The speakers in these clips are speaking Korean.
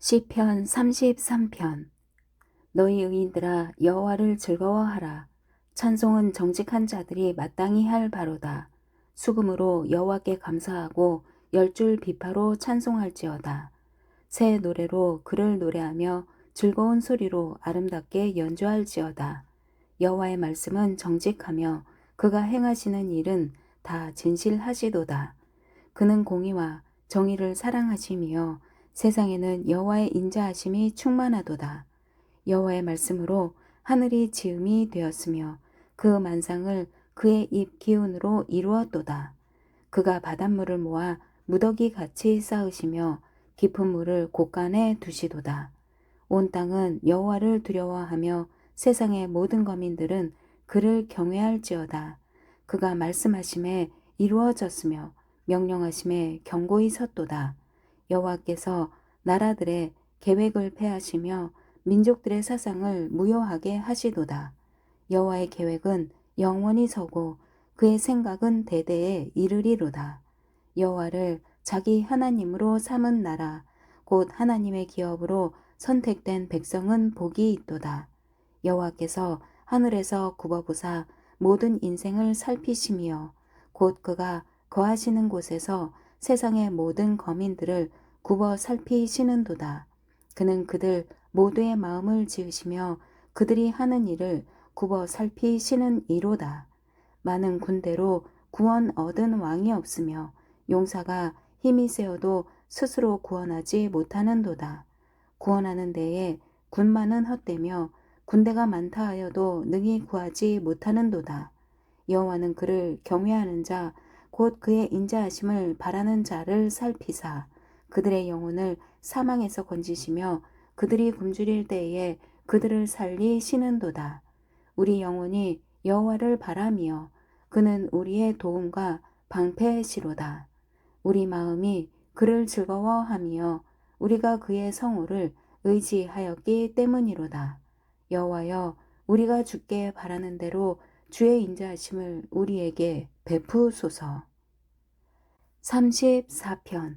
시편 33편. 너희 의인들아 여호와를 즐거워하라. 찬송은 정직한 자들이 마땅히 할 바로다. 수금으로 여호와께 감사하고 열 줄 비파로 찬송할지어다. 새 노래로 그를 노래하며 즐거운 소리로 아름답게 연주할지어다. 여호와의 말씀은 정직하며 그가 행하시는 일은 다 진실하시도다. 그는 공의와 정의를 사랑하시며 세상에는 여호와의 인자하심이 충만하도다. 여호와의 말씀으로 하늘이 지음이 되었으며 그 만상을 그의 입 기운으로 이루었도다. 그가 바닷물을 모아 무더기 같이 쌓으시며 깊은 물을 곳간에 두시도다. 온 땅은 여호와를 두려워하며 세상의 모든 거민들은 그를 경외할지어다. 그가 말씀하심에 이루어졌으며 명령하심에 경고히 섰도다. 여호와께서 나라들의 계획을 폐하시며 민족들의 사상을 무효하게 하시도다. 여호와의 계획은 영원히 서고 그의 생각은 대대에 이르리로다. 여호와를 자기 하나님으로 삼은 나라 곧 하나님의 기업으로 선택된 백성은 복이 있도다. 여호와께서 하늘에서 굽어보사 모든 인생을 살피시며 곧 그가 거하시는 곳에서 세상의 모든 거민들을 굽어 살피시는도다. 그는 그들 모두의 마음을 지으시며 그들이 하는 일을 굽어 살피시는 이로다. 많은 군대로 구원 얻은 왕이 없으며 용사가 힘이 세어도 스스로 구원하지 못하는도다. 구원하는 데에 군만은 헛되며 군대가 많다 하여도 능히 구하지 못하는도다. 여호와는 그를 경외하는 자 곧 그의 인자하심을 바라는 자를 살피사 그들의 영혼을 사망에서 건지시며 그들이 굶주릴 때에 그들을 살리시는도다. 우리 영혼이 여호와를 바라며 그는 우리의 도움과 방패시로다. 우리 마음이 그를 즐거워하며 우리가 그의 성호를 의지하였기 때문이로다. 여호와여 우리가 주께 바라는 대로 주의 인자하심을 우리에게 베푸소서. 34편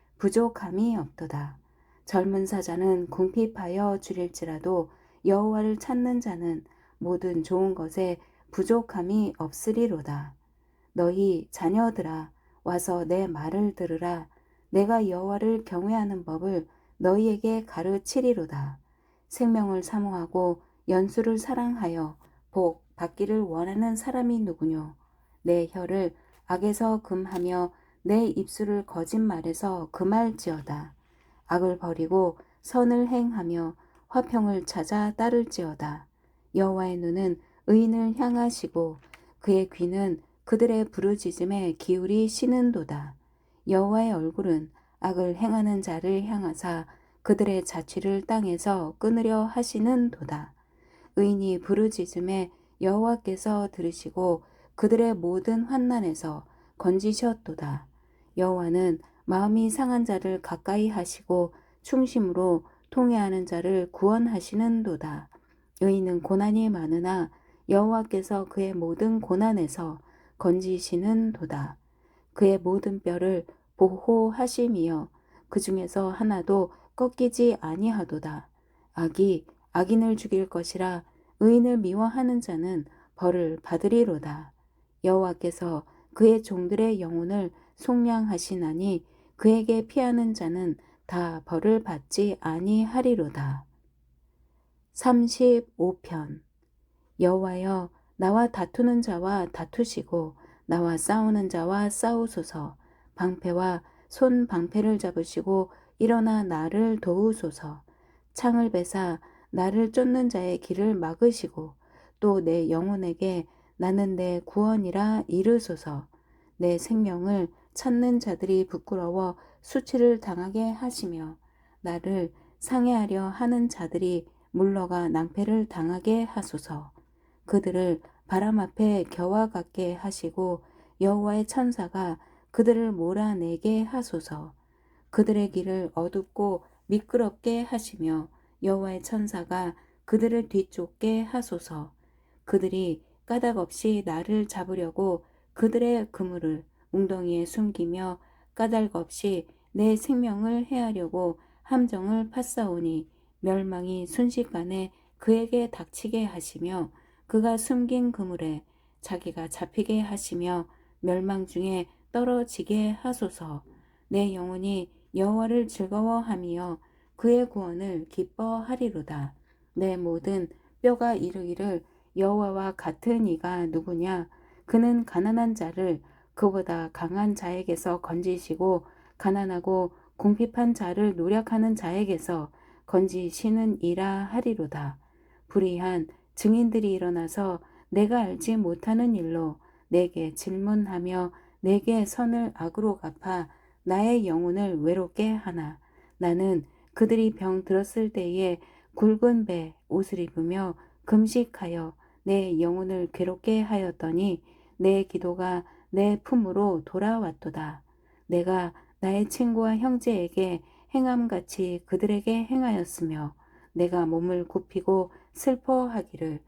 부족함이 없도다. 젊은 사자는 궁핍하여 줄일지라도 여호와를 찾는 자는 모든 좋은 것에 부족함이 없으리로다. 너희 자녀들아 와서 내 말을 들으라. 내가 여호와를 경외하는 법을 너희에게 가르치리로다. 생명을 사모하고 연수를 사랑하여 복 받기를 원하는 사람이 누구뇨? 내 혀를 악에서 금하며 내 입술을 거짓말에서 금할지어다. 악을 버리고 선을 행하며 화평을 찾아 따를지어다. 여호와의 눈은 의인을 향하시고 그의 귀는 그들의 부르짖음에 기울이 시는도다. 여호와의 얼굴은 악을 행하는 자를 향하사 그들의 자취를 땅에서 끊으려 하시는도다. 의인이 부르짖음에 여호와께서 들으시고 그들의 모든 환난에서 건지셨도다. 여호와는 마음이 상한 자를 가까이 하시고 충심으로 통회하는 자를 구원하시는도다. 의인은 고난이 많으나 여호와께서 그의 모든 고난에서 건지시는도다. 그의 모든 뼈를 보호하심이여 그 중에서 하나도 꺾이지 아니하도다. 악이 악인을 죽일 것이라 의인을 미워하는 자는 벌을 받으리로다. 여호와께서 그의 종들의 영혼을 속량하시나니 그에게 피하는 자는 다 벌을 받지 아니하리로다. 35편. 여호와여 나와 다투는 자와 다투시고 나와 싸우는 자와 싸우소서. 방패와 손 방패를 잡으시고 일어나 나를 도우소서. 창을 베사 나를 쫓는 자의 길을 막으시고 또 내 영혼에게 나는 내 구원이라 이르소서. 내 생명을 찾는 자들이 부끄러워 수치를 당하게 하시며 나를 상해하려 하는 자들이 물러가 낭패를 당하게 하소서. 그들을 바람 앞에 겨와 같게 하시고 여호와의 천사가 그들을 몰아내게 하소서. 그들의 길을 어둡고 미끄럽게 하시며 여호와의 천사가 그들을 뒤쫓게 하소서. 그들이 까닭 없이 나를 잡으려고 그들의 그물을 웅덩이에 숨기며 까닭 없이 내 생명을 해하려고 함정을 팠사오니 멸망이 순식간에 그에게 닥치게 하시며 그가 숨긴 그물에 자기가 잡히게 하시며 멸망 중에 떨어지게 하소서. 내 영혼이 여호와를 즐거워하며 그의 구원을 기뻐하리로다. 내 모든 뼈가 이르기를 여호와와 같은 이가 누구냐? 그는 가난한 자를 그보다 강한 자에게서 건지시고 가난하고 궁핍한 자를 노력하는 자에게서 건지시는 이라 하리로다. 불의한 증인들이 일어나서 내가 알지 못하는 일로 내게 질문하며 내게 선을 악으로 갚아 나의 영혼을 외롭게 하나 나는 그들이 병 들었을 때에 굵은 배 옷을 입으며 금식하여 내 영혼을 괴롭게 하였더니 내 기도가 내 품으로 돌아왔도다. 내가 나의 친구와 형제에게 행함같이 그들에게 행하였으며 내가 몸을 굽히고 슬퍼하기를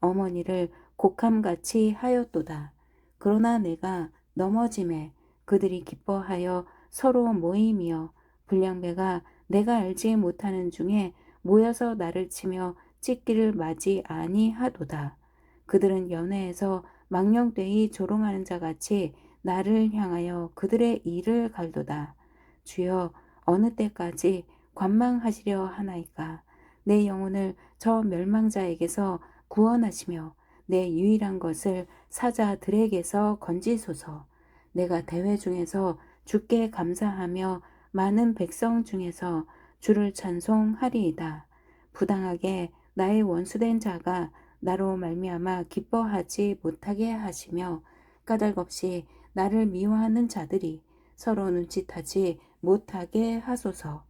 어머니를 곡함같이 하였도다. 그러나 내가 넘어짐에 그들이 기뻐하여 서로 모임이여 불량배가 내가 알지 못하는 중에 모여서 나를 치며 찢기를 맞이 아니하도다. 그들은 연회에서 망령되이 조롱하는 자 같이 나를 향하여 그들의 일을 갈도다. 주여 어느 때까지 관망하시려 하나이까 내 영혼을 저 멸망자에게서 구원하시며 내 유일한 것을 사자들에게서 건지소서 내가 대회 중에서 주께 감사하며 많은 백성 중에서 주를 찬송하리이다. 부당하게 나의 원수된 자가 나로 말미암아 기뻐하지 못하게 하시며 까닭없이 나를 미워하는 자들이 서로 눈짓하지 못하게 하소서.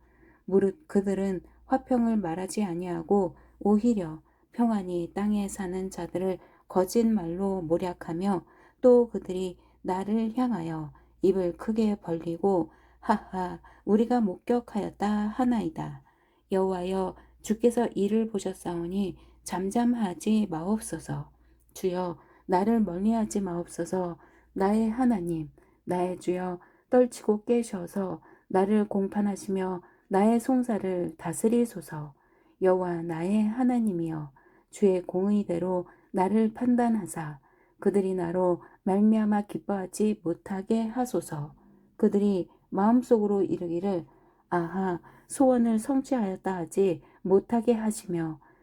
무릇 그들은 화평을 말하지 아니하고 오히려 평안히 땅에 사는 자들을 거짓말로 모략하며 또 그들이 나를 향하여 입을 크게 벌리고 하하 우리가 목격하였다 하나이다. 여호와여 주께서 이를 보셨사오니 잠잠하지 마옵소서. 주여 나를 멀리하지 마옵소서. 나의 하나님 나의 주여 떨치고 깨셔서 나를 공판하시며 나의 송사를 다스리소서. 여호와 나의 하나님이여 주의 공의대로 나를 판단하사 그들이 나로 말미암아 기뻐하지 못하게 하소서. 그들이 마음속으로 이르기를 아하 소원을 성취하였다 하지 못하게 하시며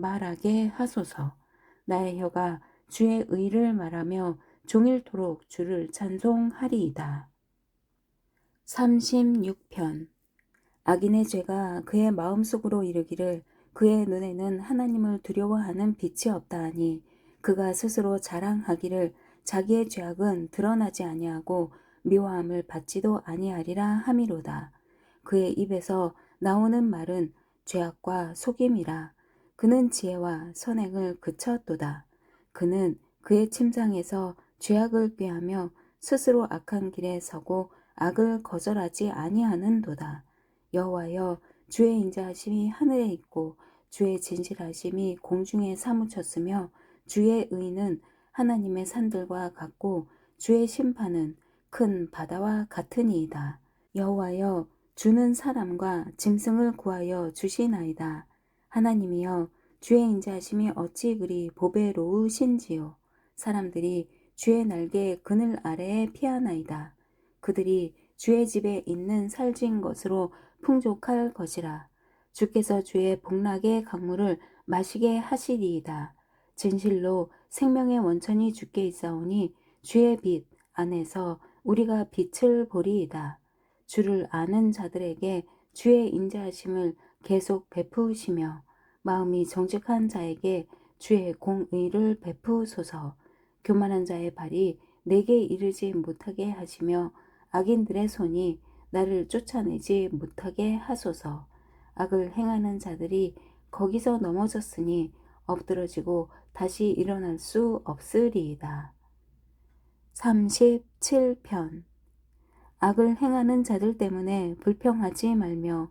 말하게 하소서. 나의 혀가 주의 의를 말하며 종일토록 주를 찬송하리이다. 36편 악인의 죄가 그의 마음속으로 이르기를 그의 눈에는 하나님을 두려워하는 빛이 없다 하니 그가 스스로 자랑하기를 자기의 죄악은 드러나지 아니하고 미워함을 받지도 아니하리라 함이로다. 그의 입에서 나오는 말은 죄악과 속임이라. 그는 지혜와 선행을 그쳤도다. 그는 그의 침상에서 죄악을 꾀하며 스스로 악한 길에 서고 악을 거절하지 아니하는도다. 여호와여 주의 인자하심이 하늘에 있고 주의 진실하심이 공중에 사무쳤으며 주의 의는 하나님의 산들과 같고 주의 심판은 큰 바다와 같으니이다. 여호와여 주는 사람과 짐승을 구하여 주시나이다. 하나님이여 주의 인자하심이 어찌 그리 보배로우신지요. 사람들이 주의 날개 그늘 아래에 피하나이다. 그들이 주의 집에 있는 살진 것으로 풍족할 것이라. 주께서 주의 복락의 강물을 마시게 하시리이다. 진실로 생명의 원천이 주께 있사오니 주의 빛 안에서 우리가 빛을 보리이다. 주를 아는 자들에게 주의 인자하심을 계속 베푸시며 마음이 정직한 자에게 주의 공의를 베푸소서. 교만한 자의 발이 내게 이르지 못하게 하시며 악인들의 손이 나를 쫓아내지 못하게 하소서. 악을 행하는 자들이 거기서 넘어졌으니 엎드러지고 다시 일어날 수 없으리이다. 37편 악을 행하는 자들 때문에 불평하지 말며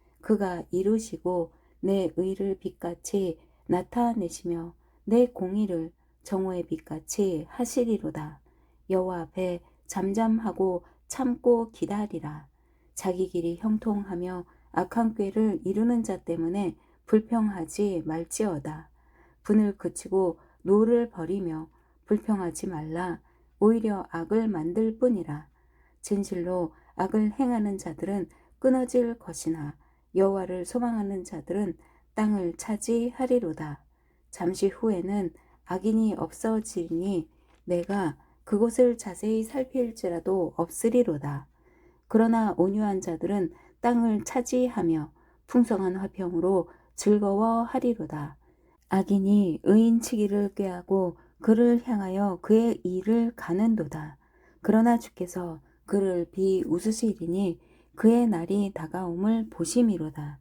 그가 이루시고 내 의를 빛같이 나타내시며 내 공의를 정오의 빛같이 하시리로다. 여호와 앞에 잠잠하고 참고 기다리라. 자기 길이 형통하며 악한 꾀를 이루는 자 때문에 불평하지 말지어다. 분을 그치고 노를 버리며 불평하지 말라. 오히려 악을 만들 뿐이라. 진실로 악을 행하는 자들은 끊어질 것이나 여호와를 소망하는 자들은 땅을 차지하리로다. 잠시 후에는 악인이 없어지니 내가 그곳을 자세히 살필지라도 없으리로다. 그러나 온유한 자들은 땅을 차지하며 풍성한 화평으로 즐거워하리로다. 악인이 의인치기를 꾀하고 그를 향하여 그의 일을 가는도다. 그러나 주께서 그를 비웃으시리니 그의 날이 다가옴을 보심이로다.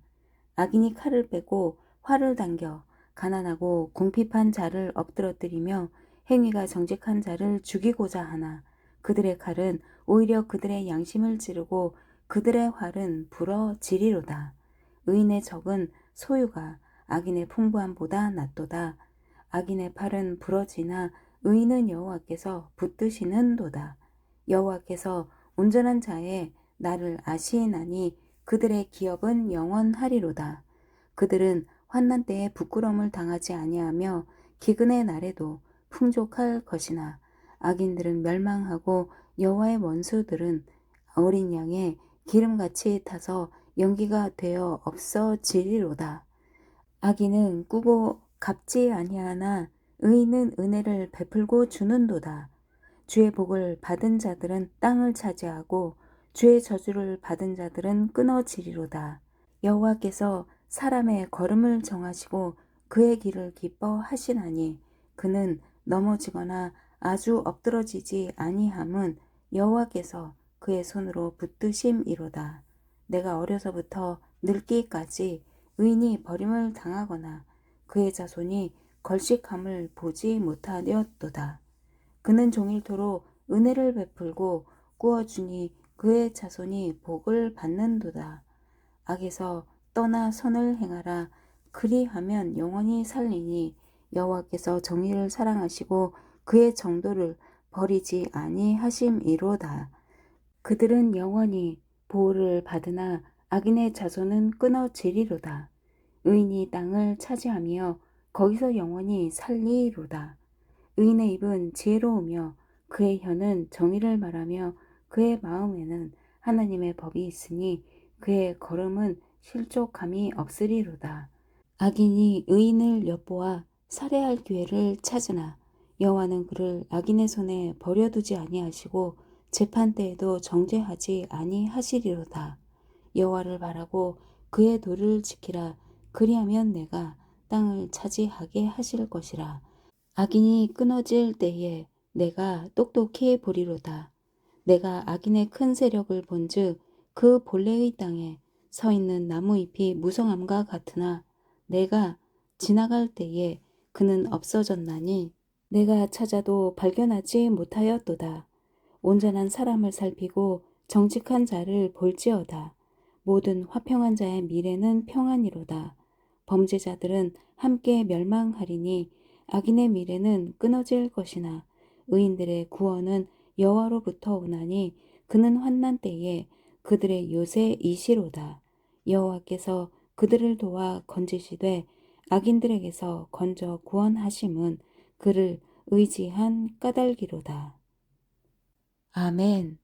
악인이 칼을 빼고 활을 당겨 가난하고 궁핍한 자를 엎드러뜨리며 행위가 정직한 자를 죽이고자 하나 그들의 칼은 오히려 그들의 양심을 찌르고 그들의 활은 불어지리로다. 의인의 적은 소유가 악인의 풍부함보다 낫도다. 악인의 팔은 부러지나 의인은 여호와께서 붙드시는도다. 여호와께서 온전한 자의 나를 아시나니 그들의 기업은 영원하리로다. 그들은 환난 때에 부끄러움을 당하지 아니하며 기근의 날에도 풍족할 것이나 악인들은 멸망하고 여호와의 원수들은 어린 양의 기름같이 타서 연기가 되어 없어지리로다. 악인은 꾸고 갚지 아니하나 의인은 은혜를 베풀고 주는도다. 주의 복을 받은 자들은 땅을 차지하고 주의 저주를 받은 자들은 끊어지리로다. 여호와께서 사람의 걸음을 정하시고 그의 길을 기뻐하시나니 그는 넘어지거나 아주 엎드러지지 아니함은 여호와께서 그의 손으로 붙드심이로다. 내가 어려서부터 늙기까지 의인이 버림을 당하거나 그의 자손이 걸식함을 보지 못하였도다. 그는 종일토록 은혜를 베풀고 꾸어주니 그의 자손이 복을 받는도다. 악에서 떠나 선을 행하라. 그리하면 영원히 살리니 여호와께서 정의를 사랑하시고 그의 정도를 버리지 아니하심이로다. 그들은 영원히 보호를 받으나 악인의 자손은 끊어지리로다. 의인이 땅을 차지하며 거기서 영원히 살리로다. 의인의 입은 지혜로우며 그의 혀는 정의를 말하며 그의 마음에는 하나님의 법이 있으니 그의 걸음은 실족함이 없으리로다. 악인이 의인을 엿보아 살해할 기회를 찾으나 여호와는 그를 악인의 손에 버려두지 아니하시고 재판 때에도 정죄하지 아니하시리로다. 여호와를 바라고 그의 도를 지키라 그리하면 내가 땅을 차지하게 하실 것이라 악인이 끊어질 때에 내가 똑똑히 보리로다 내가 악인의 큰 세력을 본즉 그 본래의 땅에 서 있는 나무 잎이 무성함과 같으나 내가 지나갈 때에 그는 없어졌나니 내가 찾아도 발견하지 못하였도다. 온전한 사람을 살피고 정직한 자를 볼지어다. 모든 화평한 자의 미래는 평안이로다. 범죄자들은 함께 멸망하리니 악인의 미래는 끊어질 것이나 의인들의 구원은 여호와로부터 오나니 그는 환난 때에 그들의 요새 이시로다. 여호와께서 그들을 도와 건지시되 악인들에게서 건져 구원하심은 그를 의지한 까닭이로다. 아멘.